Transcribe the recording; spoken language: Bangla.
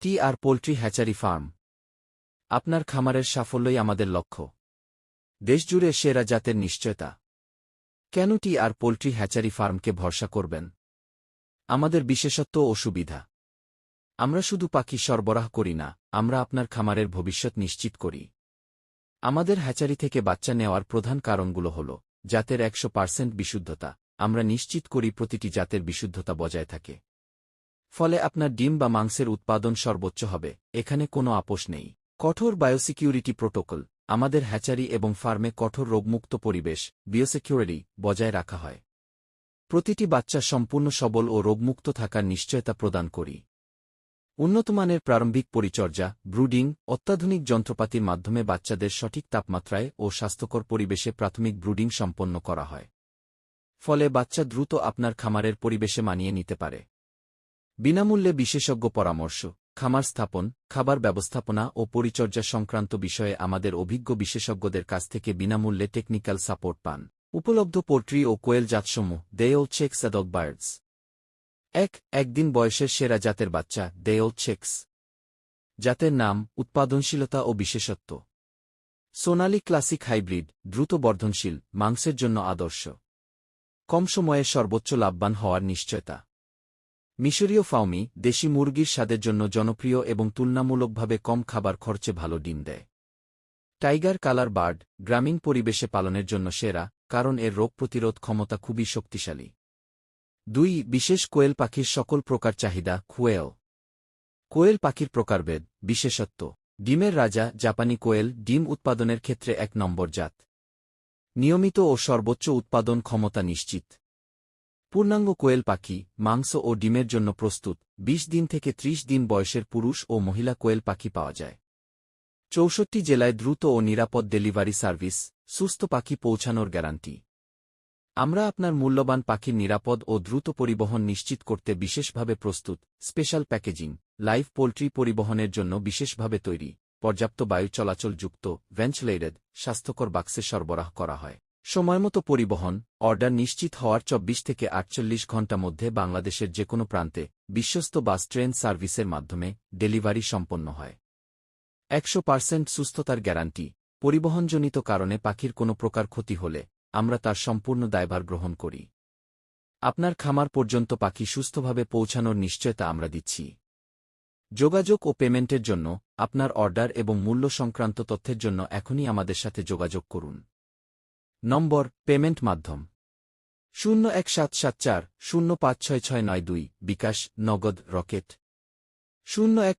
T R poultry hatchery farm. আপনার খামারের সাফল্যই আমাদের লক্ষ্য। দেশজুড়ে সেরা জাতের নিশ্চয়তা। কেন টি আর পোল্ট্রি হ্যাচারি ফার্মকে ভরসা করবেন? আমাদের বিশেষত্ব ও সুবিধা। আমরা শুধু পাখি সরবরাহ করি না, আমরা আপনার খামারের ভবিষ্যৎ নিশ্চিত করি। আমাদের হ্যাচারি থেকে বাচ্চা নেওয়ার প্রধান কারণগুলো হল, জাতের একশো পার্সেন্ট বিশুদ্ধতা। আমরা নিশ্চিত করি প্রতিটি জাতের বিশুদ্ধতা বজায় থাকে। ফলে আপনার ডিম বা মাংসের উৎপাদন সর্বোচ্চ হবে। এখানে কোনো আপোষ নেই। কঠোর বায়োসিকিউরিটি প্রোটোকল, আমাদের হ্যাচারি এবং ফার্মে কঠোর রোগমুক্ত পরিবেশ বিওসিকিউরিটি বজায় রাখা হয়। প্রতিটি বাচ্চা সম্পূর্ণ সবল ও রোগমুক্ত থাকার নিশ্চয়তা প্রদান করি। উন্নতমানের প্রারম্ভিক পরিচর্যা, ব্রুডিং, অত্যাধুনিক যন্ত্রপাতির মাধ্যমে বাচ্চাদের সঠিক তাপমাত্রায় ও স্বাস্থ্যকর পরিবেশে প্রাথমিক ব্রুডিং সম্পন্ন করা হয়। ফলে বাচ্চা দ্রুত আপনার খামারের পরিবেশে মানিয়ে নিতে পারে। বিনামূল্যে বিশেষজ্ঞ পরামর্শ, খামার স্থাপন, খাবার ব্যবস্থাপনা ও পরিচর্যা সংক্রান্ত বিষয়ে আমাদের অভিজ্ঞ বিশেষজ্ঞদের কাছ থেকে বিনামূল্যে টেকনিক্যাল সাপোর্ট পান। উপলব্ধ পোল্ট্রি ও কোয়েল জাতসমূহ দেয়ল চেক্স অ্যাডক বার্ডস এক, একদিন বয়সের সেরা জাতের বাচ্চা দেয়ল চেক্স জাতের নাম, উৎপাদনশীলতা ও বিশেষত্ব। সোনালি ক্লাসিক হাইব্রিড, দ্রুত বর্ধনশীল, মাংসের জন্য আদর্শ। কম সময়ে সর্বোচ্চ লাভবান হওয়ার নিশ্চয়তা। মিশরীয় ফাউমি দেশি মুরগির স্বাদের জন্য জনপ্রিয় এবং তুলনামূলকভাবে কম খাবার খরচে ভালো ডিম দেয়। টাইগার কালার বার্ড গ্রামীণ পরিবেশে পালনের জন্য সেরা, কারণ এর রোগ প্রতিরোধ ক্ষমতা খুবই শক্তিশালী। দুই, বিশেষ কোয়েল পাখির সকল প্রকার চাহিদা খুয়েও কোয়েল পাখির প্রকারভেদ, বিশেষত্ব। ডিমের রাজা, জাপানি কোয়েল, ডিম উৎপাদনের ক্ষেত্রে এক নম্বর জাত। নিয়মিত ও সর্বোচ্চ উৎপাদন ক্ষমতা নিশ্চিত। পূর্ণাঙ্গ কোয়েল পাখি, মাংস ও ডিমের জন্য প্রস্তুত। ২০ দিন থেকে ৩০ দিন বয়সের পুরুষ ও মহিলা কোয়েল পাখি পাওয়া যায়। চৌষট্টি জেলায় দ্রুত ও নিরাপদ ডেলিভারি সার্ভিস, সুস্থ পাখি পৌঁছানোর গ্যারান্টি। আমরা আপনার মূল্যবান পাখির নিরাপদ ও দ্রুত পরিবহন নিশ্চিত করতে বিশেষভাবে প্রস্তুত। স্পেশাল প্যাকেজিং, লাইভ পোল্ট্রি পরিবহনের জন্য বিশেষভাবে তৈরি। পর্যাপ্ত বায়ু চলাচলযুক্ত, ভেন্টিলেটেড, স্বাস্থ্যকর বাক্সে সরবরাহ করা হয়। সময়মতো পরিবহন, অর্ডার নিশ্চিত হওয়ার চব্বিশ থেকে আটচল্লিশ ঘণ্টা মধ্যে বাংলাদেশের যে কোনো প্রান্তে বিশ্বস্ত বাস ট্রেন সার্ভিসের মাধ্যমে ডেলিভারি সম্পন্ন হয়। একশো পার্সেন্ট সুস্থতার গ্যারান্টি, পরিবহনজনিত কারণে পাখির কোনো প্রকার ক্ষতি হলে আমরা তার সম্পূর্ণ দায়ভার গ্রহণ করি। আপনার খামার পর্যন্ত পাখি সুস্থভাবে পৌঁছানোর নিশ্চয়তা আমরা দিচ্ছি। যোগাযোগ ও পেমেন্টের জন্য আপনার অর্ডার এবং মূল্য সংক্রান্ত তথ্যের জন্য এখনই আমাদের সাথে যোগাযোগ করুন। নম্বর, পেমেন্ট মাধ্যম। শূন্য এক সাত সাত চার, শূন্য পাঁচ ছয় ছয় নয় দুই, বিকাশ, নগদ, রকেট। শূন্য এক